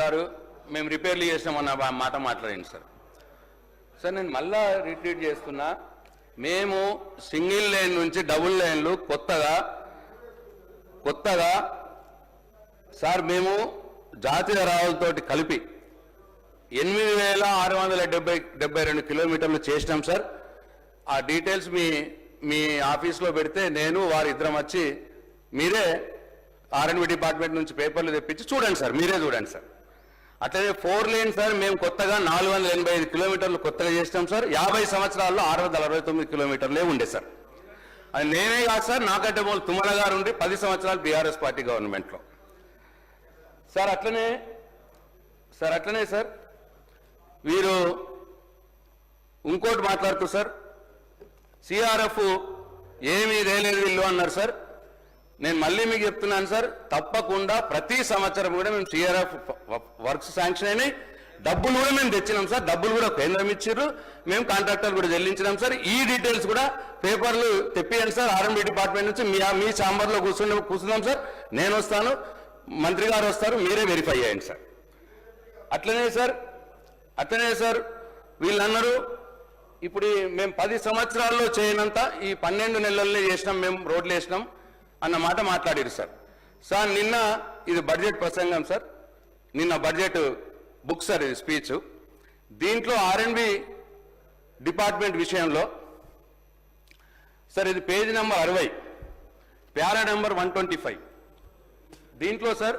గారు మేము రిపేర్లు చేసినామన్న మాట మాట్లాడండి సార్. సార్ నేను మళ్ళా రిట్రీట్ చేస్తున్నా. మేము సింగిల్ లైన్ నుంచి డబుల్ లైన్లు కొత్తగా కొత్తగా సార్ మేము జాతీయ రావులతోటి కలిపి ఎనిమిది వేల ఆరు వందల డెబ్బై డెబ్బై రెండు కిలోమీటర్లు చేసినాం సార్. ఆ డీటెయిల్స్ మీ మీ ఆఫీస్లో పెడితే నేను వారిద్దరం వచ్చి మీరే ఆర్ఎన్బి డిపార్ట్మెంట్ నుంచి పేపర్లు తెప్పించి చూడండి సార్ మీరే చూడండి సార్. అట్లనే ఫోర్ లేన్ సార్ మేము కొత్తగా నాలుగు వందల ఎనభై ఐదు కిలోమీటర్లు కొత్తగా చేసినాం సార్. యాభై సంవత్సరాల్లో ఆరు వందల అరవై తొమ్మిది కిలోమీటర్లే ఉండే సార్. అది నేనే కాదు సార్ నాకంటే మొదలు తుమ్మల గారు ఉండి పది సంవత్సరాలు బీఆర్ఎస్ పార్టీ గవర్నమెంట్లో. సార్ అట్లనే సార్ అట్లనే సార్. వీరు ఇంకోటి మాట్లాడుతూ సార్ సిఆర్ఎఫ్ ఏమీ రేలేదు వీళ్ళు అన్నారు సార్. నేను మళ్ళీ మీకు చెప్తున్నాను సార్ తప్పకుండా ప్రతి సంవత్సరం కూడా మేము సిఆర్ఎఫ్ వర్క్స్ శాంక్షన్ అయినాయి. డబ్బులు కూడా మేము తెచ్చినాం సార్ డబ్బులు కూడా కేంద్రం ఇచ్చారు మేము కాంట్రాక్టర్ కూడా చెల్లించినాం సార్. ఈ డీటెయిల్స్ కూడా పేపర్లు తెప్పియండి సార్ ఆర్ఎండి డిపార్ట్మెంట్ నుంచి మీ మీ ఛాంబర్లో కూర్చుని కూర్చున్నాం సార్. నేను వస్తాను మంత్రి గారు వస్తారు మీరే వెరిఫై చేయండి సార్. అట్లనే సార్ అట్లనే సార్ వీళ్ళు అన్నారు ఇప్పుడు మేము పది సంవత్సరాల్లో చేయనంత ఈ పన్నెండు నెలల్లో చేసినాం మేము రోడ్లు వేసినాం అన్న మాట మాట్లాడారు సార్. సార్ నిన్న ఇది బడ్జెట్ ప్రసంగం సార్. నిన్న బడ్జెట్ బుక్ సార్ ఇది స్పీచ్. దీంట్లో ఆర్ఎండ్బి డిపార్ట్మెంట్ విషయంలో సార్ ఇది పేజీ నెంబర్ అరవై. Para number one twenty five. దీంట్లో సార్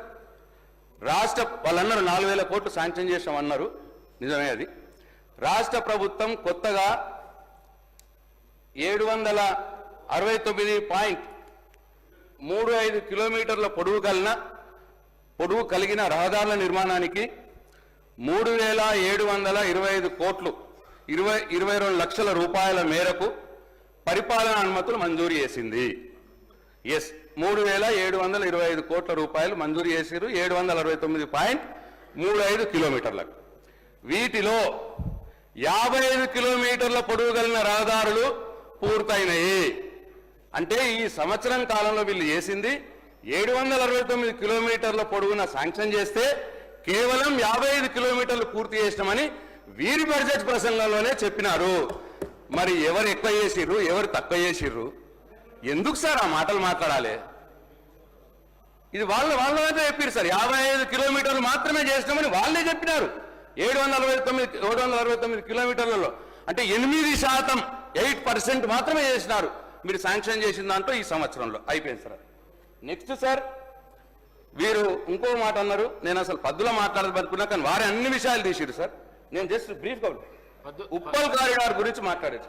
రాష్ట్ర వాళ్ళన్నారు నాలుగు వేల కోట్లు శాంక్షన్ చేసామన్నారు నిజమే అది. రాష్ట్ర ప్రభుత్వం కొత్తగా ఏడు వందల అరవై తొమ్మిది పాయింట్ మూడు ఐదు కిలోమీటర్ల పొడవు కలిగిన పొడవు కలిగిన రహదారుల నిర్మాణానికి మూడు వేల ఏడు వందల ఇరవై ఐదు కోట్లు ఇరవై ఇరవై రెండు లక్షల రూపాయల మేరకు పరిపాలన అనుమతులు మంజూరు చేసింది. ఎస్ మూడు వేల ఏడు వందల ఇరవై ఐదు కోట్ల రూపాయలు మంజూరు చేశారు ఏడు వందల అరవై తొమ్మిది పాయింట్ మూడు ఐదు కిలోమీటర్లకు. వీటిలో యాభై ఐదు కిలోమీటర్ల పొడవు కలిగిన రహదారులు పూర్తయినాయి. అంటే ఈ సంవత్సరం కాలంలో వీళ్ళు చేసింది ఏడు వందల అరవై తొమ్మిది కిలోమీటర్ల పొడవున శాంక్షన్ చేస్తే కేవలం యాభై ఐదు కిలోమీటర్లు పూర్తి చేసినామని వీరి బడ్జెట్ ప్రసంగంలోనే చెప్పినారు. మరి ఎవరు ఎక్కువ చేసిర్రు ఎవరు తక్కువ చేసిర్రు? ఎందుకు సార్ ఆ మాటలు మాట్లాడాలి? ఇది వాళ్ళ వాళ్ళ అయితే చెప్పారు సార్. యాభై ఐదు కిలోమీటర్లు మాత్రమే చేసినామని వాళ్ళే చెప్పినారు. ఏడు వందల అరవై తొమ్మిది ఏడు వందల అరవై తొమ్మిది కిలోమీటర్లలో. అంటే ఎనిమిది శాతం ఎయిట్ పర్సెంట్ మాత్రమే చేసినారు. మీరు శాంక్షన్ చేసిన దాంట్లో ఈ సంవత్సరంలో అయిపోయింది సార్. నెక్స్ట్ సార్ వీరు ఇంకో మాట అన్నారు. నేను అసలు పద్దులో మాట్లాడదనుకున్నా కానీ వారి అన్ని విషయాలు తీసిరు సార్. నేను జస్ట్ బ్రీఫ్ ఉప్పల్ కారిడార్ గురించి మాట్లాడారు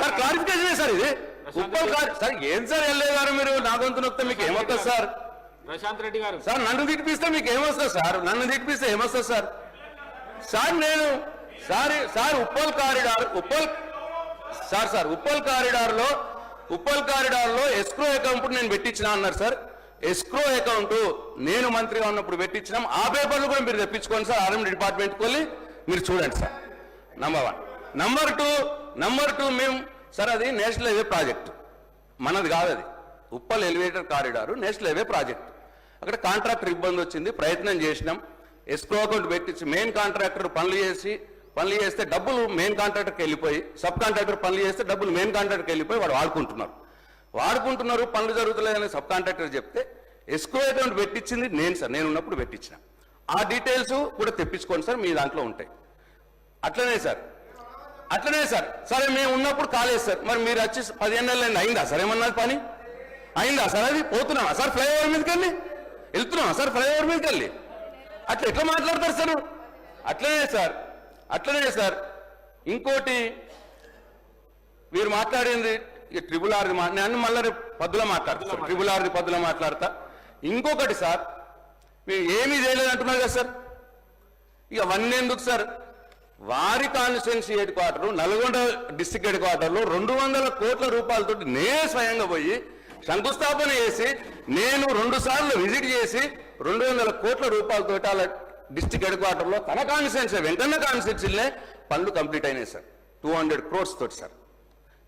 సార్ క్లారిఫికేషన్ సార్ ఇది. ఉప్పల్ కారి సార్ ఏం సార్ వెళ్ళే గారు మీరు నా గొంతు నొక్కితే మీకు ఏమవుతుంది సార్? ప్రశాంత్ రెడ్డి గారు సార్ నన్ను తిట్టిపిస్తే మీకు ఏమొస్తుంది సార్? నన్ను తిట్టిపిస్తే ఏమొస్తుంది సార్? సార్ నేను sir sir Uppal corridor Uppal sir sir Uppal కారిడార్లో Uppal కారిడార్లో ఎస్క్రో అకౌంట్ నేను పెట్టించిన అన్నారు సార్. ఎస్క్రో అకౌంట్ నేను మంత్రిగా ఉన్నప్పుడు పెట్టించినాం. ఆ పేపర్లు కూడా మీరు తెప్పించుకోండి సార్ ఆర్ఎం డిపార్ట్మెంట్కి వెళ్ళి మీరు చూడండి sir. Number one number two number two మేము సార్ అది నేషనల్ హైవే ప్రాజెక్ట్. మనది కాదు అది. Uppal elevator corridor national highway project. అక్కడ కాంట్రాక్టర్ ఇబ్బంది వచ్చింది ప్రయత్నం చేసినాం. ఎస్క్రో అకౌంట్ పెట్టించి మెయిన్ కాంట్రాక్టర్ పనులు చేసి పనులు చేస్తే డబ్బులు మెయిన్ కాంట్రాక్టర్కి వెళ్ళిపోయి సబ్ కాంట్రాక్టర్ పనులు చేస్తే డబ్బులు మెయిన్ కాంట్రాక్టర్కి వెళ్ళిపోయి వాడు వాడుకుంటున్నారు. వాడుకుంటున్నారు పనులు జరుగుతలేదని సబ్ కాంట్రాక్టర్ చెప్తే ఎస్క్రో అకౌంట్ పెట్టించింది నేను సార్ నేను ఉన్నప్పుడు పెట్టించిన. ఆ డీటెయిల్స్ కూడా తెప్పించుకోండి సార్ మీ దాంట్లో ఉంటాయి. అట్లనే సార్. అట్లనే సార్. సరే మేము ఉన్నప్పుడు కాలేదు సార్. మరి మీరు వచ్చి పదిహేను నెలలు అయిందా సార్ ఏమన్నది పని? అయిందా సార్ అది? పోతున్నామా సార్? ఫ్లైఓవర్ మీదకి వెళ్ళి? వెళ్తున్నామా సార్ ఫ్లైఓవర్ మీదకి వెళ్ళి? అట్లా ఎట్లా మాట్లాడతారు సార్? అట్లనే సార్. అట్లనే సార్. ఇంకోటి వీరు మాట్లాడింది ఇక ట్రిబుల్ ఆర్ది నేను మళ్ళీ పద్దులో మాట్లాడతా ట్రిబుల్ ఆర్ది పద్దులో మాట్లాడతా. ఇంకొకటి సార్ మీరు ఏమీ చేయలేదు అంటున్నారు కదా సార్. ఇక అవన్నీ ఎందుకు సార్? వారి constituency head quarter Nalgonda district head క్వార్టర్లో రెండు వందల కోట్ల రూపాయలతో నేనే స్వయంగా పోయి శంకుస్థాపన చేసి నేను రెండు సార్లు విజిట్ చేసి రెండు వందల కోట్ల రూపాయలతో అలా డిస్టిక్ హెడ్ క్వార్టర్లో తన కాన్స్టిట్యున్సీ వెంకన్న కాన్స్టిట్యున్సీలే పనులు కంప్లీట్ అయినాయి సార్. టూ హండ్రెడ్ క్రోర్స్ తోటి సార్.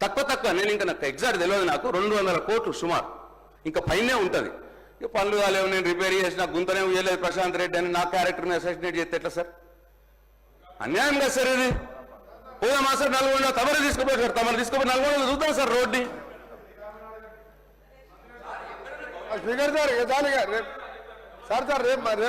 తక్కువ తక్కువ నేను ఇంకా నాకు ఎగ్జాక్ట్ తెలియదు నాకు రెండు వందల కోట్లు సుమారు. ఇంకా పైనే ఉంటుంది. ఇక పనులు కాలేవు నేను రిపేర్ చేసిన గుంతనే ఉయ్యలేదు ప్రశాంత్ రెడ్డి అని నా క్యారెక్టర్ని అసోసినేట్ చేస్తే ఎట్లా సార్? అన్యాయం కదా సార్ ఇది. పోదామా సార్ నల్గొండ తమరు తీసుకుపోయి సార్ తమరు తీసుకుపోయి నల్గొండ చూద్దాం సార్ రోడ్ని. స్పీకర్ సార్ చాలు రేపు సార్ సార్ రేపు రేపు